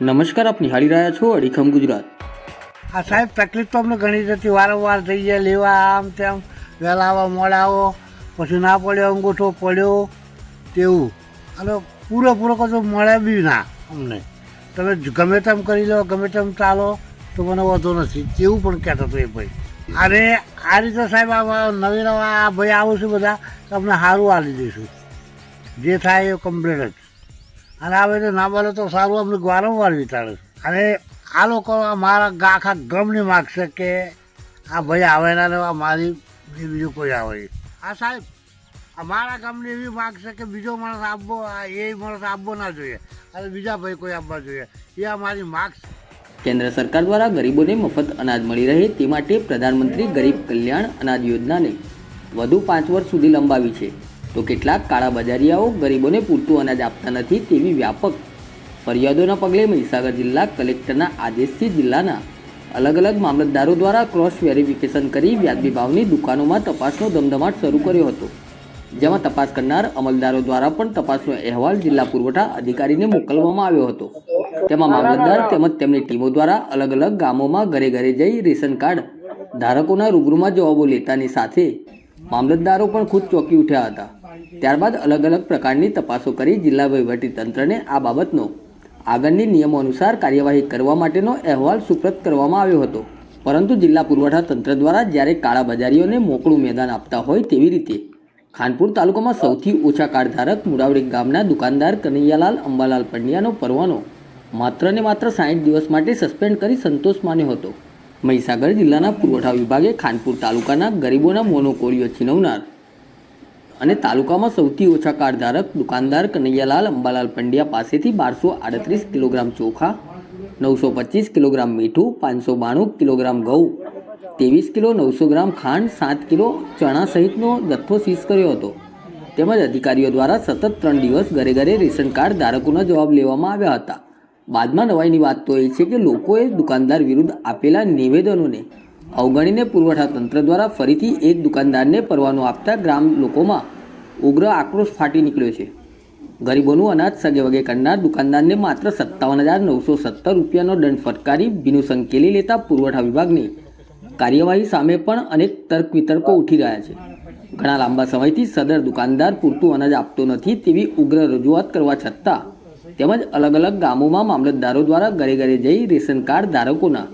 નમસ્કાર, આપ નિહાળી રહ્યા છો અડીખમ ગુજરાત. આ સાહેબ, તકલીફ તો અમને ઘણી જતી વારંવાર થઈ જાય લેવા આમ તેમ વહેલા આવો મોડા આવો પછી ના પડ્યો, અંગૂઠો પડ્યો, તેવું. અને પૂરેપૂરો કશું મળે બી ના અમને. તમે ગમે તેમ કરી લો, ગમે તેમ ચાલો, તો મને વાંધો નથી. તેવું પણ કહેતો હતો એ ભાઈ. અને આ રીતે સાહેબ, આ નવી નવા આ ભાઈ આવું છું બધા તમને સારું આલી દઈશું. જે થાય એ કમ્પ્લીટ જ. અને આ બધું ના બોલે તો સારું, અમને વારંવાર વિચારે અને આ લોકો મારા આખા ગમની માગશે કે આ ભાઈ આવે ના ને મારી બીજું કોઈ આવે. આ સાહેબ અમારા ગામની એવી માગશે કે બીજો માણસ આપવો એ માણસ આપવો ના જોઈએ. અને બીજા ભાઈ કોઈ આપવા જોઈએ. એ અમારી માગ છે. કેન્દ્ર સરકાર દ્વારા ગરીબોને મફત અનાજ મળી રહે તે માટે પ્રધાનમંત્રી ગરીબ કલ્યાણ અનાજ યોજનાને વધુ પાંચ વર્ષ સુધી લંબાવી છે. તો કેટલાક કાળા બજારીયાઓ ગરીબોને પૂરતું અનાજ આપતા નથી તેવી વ્યાપક ફરિયાદોના પગલે મહીસાગર જિલ્લા કલેક્ટરના આદેશથી જિલ્લાના અલગ અલગ મામલતદારો દ્વારા ક્રોસ વેરિફિકેશન કરી વ્યાજબી ભાવની દુકાનોમાં તપાસનો ધમધમાટ શરૂ કર્યો હતો, જેમાં તપાસ કરનાર અમલદારો દ્વારા પણ તપાસનો અહેવાલ જિલ્લા પુરવઠા અધિકારીને મોકલવામાં આવ્યો હતો. તેમાં મામલતદાર તેમજ તેમની ટીમો દ્વારા અલગ અલગ ગામોમાં ઘરે ઘરે જઈ રેશન કાર્ડ ધારકોના રૂબરૂમાં જવાબો લેતાની સાથે મામલતદારો પણ ખુદ ચોંકી ઉઠ્યા હતા. ત્યારબાદ અલગ અલગ પ્રકારની તપાસો કરી જિલ્લા તંત્રને આ બાબતનો આગળની નિયમો અનુસાર કાર્યવાહી કરવા માટેનો અહેવાલ સુપ્રત કરવામાં આવ્યો હતો. પરંતુ જિલ્લા પુરવઠા તંત્ર દ્વારા જ્યારે કાળાબજારીઓને મોકળું મેદાન આપતા હોય તેવી રીતે, ખાનપુર તાલુકામાં સૌથી ઓછા કાર્ડધારક મુડાવડી ગામના દુકાનદાર કનૈયાલાલ અંબાલાલ પંડ્યાનો પરવાનો માત્ર ને માત્ર સાઠ દિવસ માટે સસ્પેન્ડ કરી સંતોષ માન્યો હતો. મહીસાગર જિલ્લાના પુરવઠા વિભાગે ખાનપુર તાલુકાના ગરીબોના મોનોકોળીઓ છીનવનાર અને તાલુકામાં સૌથી ઓછા કાર્ડધારક દુકાનદાર કનૈયાલાલ અંબાલાલ પંડ્યા પાસેથી બારસો આડત્રીસ કિલોગ્રામ ચોખા, નવસો પચીસ કિલોગ્રામ મીઠું, પાંચસો બાણું કિલોગ્રામ ઘઉં, ત્રેવીસ કિલો નવસો ગ્રામ ખાંડ, સાત કિલો ચણા સહિતનો જથ્થો સીઝ કર્યો હતો. તેમજ અધિકારીઓ દ્વારા સતત ત્રણ દિવસ ઘરે ઘરે રેશન કાર્ડ ધારકોના જવાબ લેવામાં આવ્યા હતા. બાદમાં નવાઈની વાત તો એ છે કે લોકોએ દુકાનદાર વિરુદ્ધ આપેલા નિવેદનોને અવગણીને પુરવઠા તંત્ર દ્વારા ફરીથી એક દુકાનદારને પરવાનો આપતા ગ્રામ લોકોમાં ઉગ્ર આક્રોશ ફાટી નીકળ્યો છે. ગરીબોનું અનાજ સગે વગે કરનાર દુકાનદારને માત્ર સત્તાવન હજાર નવસો સત્તર રૂપિયાનો દંડ ફટકારી ભીનું સંકેલી લેતા પુરવઠા વિભાગની કાર્યવાહી સામે પણ અનેક તર્ક વિતર્કો ઉઠી રહ્યા છે. ઘણા લાંબા સમયથી સદર દુકાનદાર પૂરતું અનાજ આપતો નથી તેવી ઉગ્ર રજૂઆત કરવા છતાં તેમજ અલગ અલગ ગામોમાં મામલતદારો દ્વારા ઘરે ઘરે જઈ રેશન કાર્ડ ધારકોના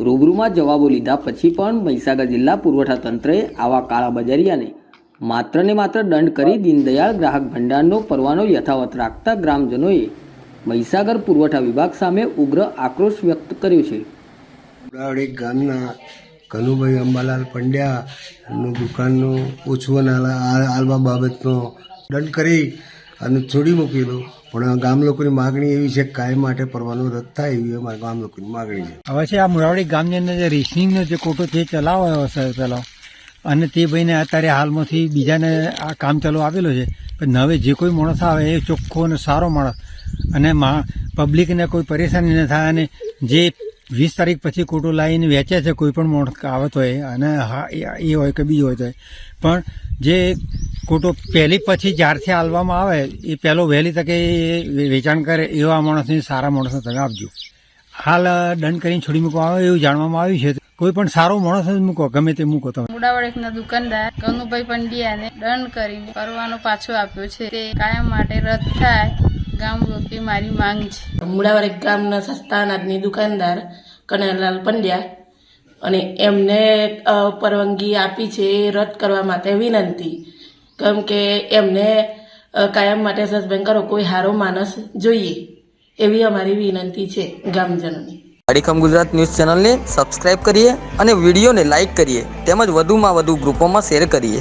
રૂબરૂમાં જવાબો લીધા પછી પણ મહીસાગર જિલ્લા પુરવઠા તંત્રએ આવા કાળા બજારિયાને માત્ર ને માત્ર દંડ કરી દીનદયાળ ગ્રાહક ભંડારનો પરવાનો યથાવત રાખતા ગ્રામજનોએ મહીસાગર પુરવઠા વિભાગ સામે ઉગ્ર આક્રોશ વ્યક્ત કર્યો છે. ઉડાવડી ગામના કનુભાઈ અંબાલાલ પંડ્યાનું દુકાનનું ઓછું આલવા બાબતનો દંડ કરી અને છોડી મૂકેલું પણ ગામ લોકોની માગણી એવી છે કાયમ માટે પરવાનો રદ થાય એવી અમારા ગામ લોકોની માગણી છે. હવે છે આ મોરાવડી ગામની અંદર જે રેસનિંગનો જે કોટો છે ચલાવ્યો હશે પેલો. અને તે ભાઈને અત્યારે હાલમાંથી બીજાને આ કામ ચાલુ આપેલો છે. પણ હવે જે કોઈ માણસ આવે એ ચોખ્ખો અને સારો માણસ. અને મા પબ્લિકને કોઈ પરેશાની ન થાય અને જે વીસ તારીખ પછી કોટો લાવીને વેચે છે, કોઈ પણ માણસ આવત હોય, અને હા, એ- હોય કે બીજો હોય તો પણ જે કોટો પહેલી પછી જ્યારથી આલવામાં આવે, એ પહેલો વહેલી તકે વેચાણ કરે એવા માણસને સારા માણસને તમે આપજો. હાલ દંડ કરીને છોડી મૂકવામાં આવે એવું જાણવામાં આવ્યું છે. કોઈ પણ સારો માણસ જ મૂકો, ગમે તે મૂકો તમે. મુડાવડેકના દુકાનદાર કનુભાઈ પંડ્યાને દંડ કરીને પરવાનો પાછો આપ્યો છે. તે કાયમ માટે રદ થાય. ગામ રોકે મારી માંગ છે. મુડાવરેક ગામના સસ્તા અનાજની દુકાનદાર કનૈયાલાલ પંડ્યા અને એમને પરવાનગી આપી છે એ રદ કરવા માટે વિનંતી. કેમ કે એમને કાયમ માટે સસ્પેન્ડ કરો કોઈ સારો માણસ જોઈએ એવી અમારી વિનંતી છે ગામજનોની. અડીખમ ગુજરાત ન્યૂઝ ચેનલને સબસ્ક્રાઇબ કરીએ અને વિડીયોને લાઇક કરીએ. તેમજ વધુમાં વધુ ગ્રુપોમાં શેર કરીએ.